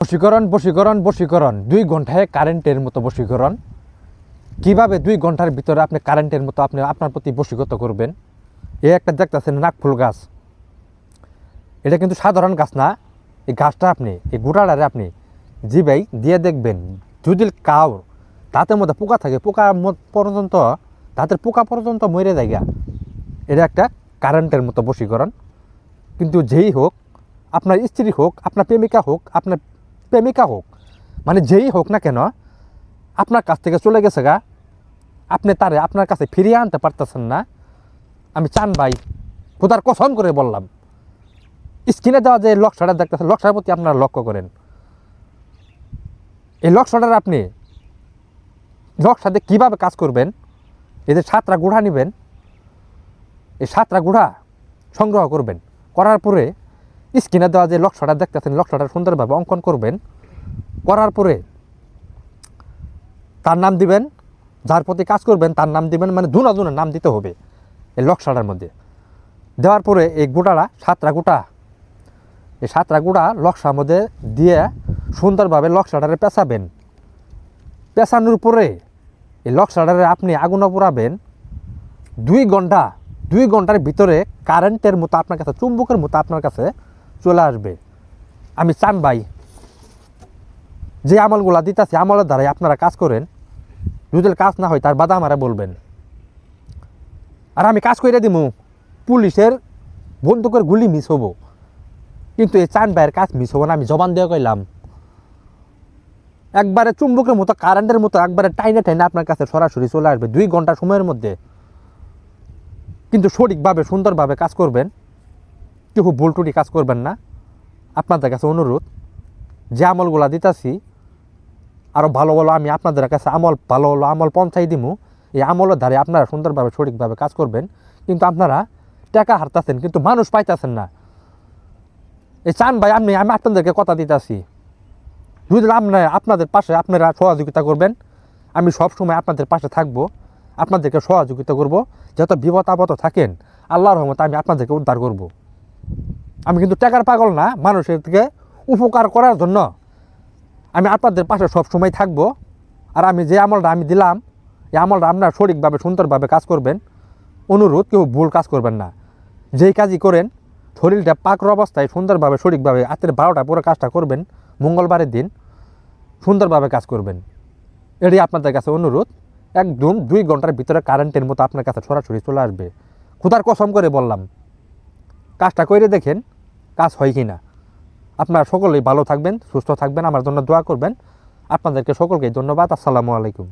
বশীকরণ বশীকরণ বশীকরণ। দুই ঘন্টায় কারেন্টের মতো বশীকরণ। কীভাবে দুই ঘণ্টার ভিতরে আপনি কারেন্টের মতো আপনি আপনার প্রতি বশীগত করবেন? এ একটা দেখতেছেন নাকফুল গাছ। এটা কিন্তু সাধারণ গাছ না। এই গাছটা আপনি, এই গোটাটারে আপনি জিবাই দিয়ে দেখবেন। যদি কাউ দাঁতের মধ্যে পোকা থাকে, পোকা পর্যন্ত, দাঁতের পোকা পর্যন্ত মরে যায়। এটা একটা কারেন্টের মতো বশীকরণ। কিন্তু যেই হোক, আপনার স্ত্রী হোক, আপনার প্রেমিকা হোক, আপনার প্রেমিকা হোক মানে যেই হোক না কেন, আপনার কাছ থেকে চলে গেছে গা। আপনি তারে আপনার কাছে ফিরিয়ে আনতে পারতেছেন না। আমি চান ভাই, খোদার কসম করে বললাম, স্ক্রিনে দেওয়া যে লক্ষ্যটা দেখতেছেন লক্ষ্যের প্রতি আপনারা লক্ষ্য করেন। এই লক্ষ্যটার আপনি লক্ষ্যতে কীভাবে কাজ করবেন? এদের সাতটা গুড়া নেবেন, এই সাতটা গুড়া সংগ্রহ করবেন। করার পরে স্ক্রিনে দেওয়া যে লক্ষ্যটা দেখতেছেন লক্ষ্যটা সুন্দরভাবে অঙ্কন করবেন। করার পরে তার নাম দিবেন, যার প্রতি কাজ করবেন তার নাম দিবেন মানে দুনা দুনা নাম দিতে হবে এই লক্ষ্যটার মধ্যে। দেওয়ার পরে এই গোটাটা, সাতটা গোটা, এই সাতটা গোটা লক্ষ্যার মধ্যে দিয়ে সুন্দরভাবে লক্ষ্যটারে পেঁচাবেন। পেঁচানোর পরে এই লক্ষ্যটারে আপনি আগুনে পোড়াবেন। দুই ঘণ্টা, দুই ঘণ্টার ভিতরে কারেন্টের মতো আপনার কাছে, চুম্বকের মতো আপনার কাছে চলে আসবে। আমি চান ভাই, যে আমলগুলা দিতেছি, আমলের দ্বারাই আপনারা কাজ করেন। যদি কাজ না হয়, তার বাধা আমারা বলবেন। আর আমি কাজ করে দিমু, পুলিশের বন্দুকের গুলি মিস হব। কিন্তু এই চান ভাইয়ের কাজ মিস হব না, আমি জবান দিয়ে কইলাম। একবারে চুম্বকের মতো কারেন্টের মতো, একবারে টাইনে টাইনে আপনার কাছে সরাসরি চলে আসবে, দুই ঘণ্টা সময়ের মধ্যে। কিন্তু সঠিকভাবে, সুন্দরভাবে কাজ করবেন। কেউ ভুল টুটি কাজ করবেন না। আপনাদের কাছে অনুরোধ, যে আমলগুলা দিতাছি আরও ভালো ভালো আমি আপনাদের কাছে আমল, ভালো ভালো আমল পঞ্চাই দিমু। এই আমলের ধারে আপনারা সুন্দরভাবে, সঠিকভাবে কাজ করবেন। কিন্তু আপনারা টাকা হারতাছেন, কিন্তু মানুষ পাইতাছেন না। এই চান ভাই আপনি আমি আপনাদেরকে কথা দিতেছি। যদি আপনার আপনাদের পাশে আপনারা সহযোগিতা করবেন। আমি সব সময় আপনাদের পাশে থাকব, আপনাদেরকে সহযোগিতা করব। যত বিপদ আপদ থাকেন, আল্লাহর রহমতে আমি আপনাদেরকে উদ্ধার করব। আমি কিন্তু টাকার পাগল না মানুষের থেকে উপকার করার জন্য। আমি আপনাদের পাশে সব সময় থাকব, আর আমি যে আমলটা আমি দিলাম, এই আমলটা আপনারা সঠিকভাবে, সুন্দরভাবে কাজ করবেন। অনুরোধ, কেউ ভুল কাজ করবেন না। যেই কাজই করেন, শরীরটা পাকর অবস্থায় সুন্দরভাবে, সঠিকভাবে রাতের বারোটা পুরো কাজটা করবেন, মঙ্গলবারের দিন সুন্দরভাবে কাজ করবেন। এটাই আপনাদের কাছে অনুরোধ। একদম দুই ঘণ্টার ভিতরে কারেন্টের মতো আপনার কাছে সরাসরি চলে আসবে। খুদার কসম করে বললাম। কাজটা করে দেখেন কাজ হয় কি না আপনারা সকলেই ভালো থাকবেন, সুস্থ থাকবেন, আমার জন্য দোয়া করবেন। আপনাদেরকে সকলকে ধন্যবাদ, আসসালামু আলাইকুম।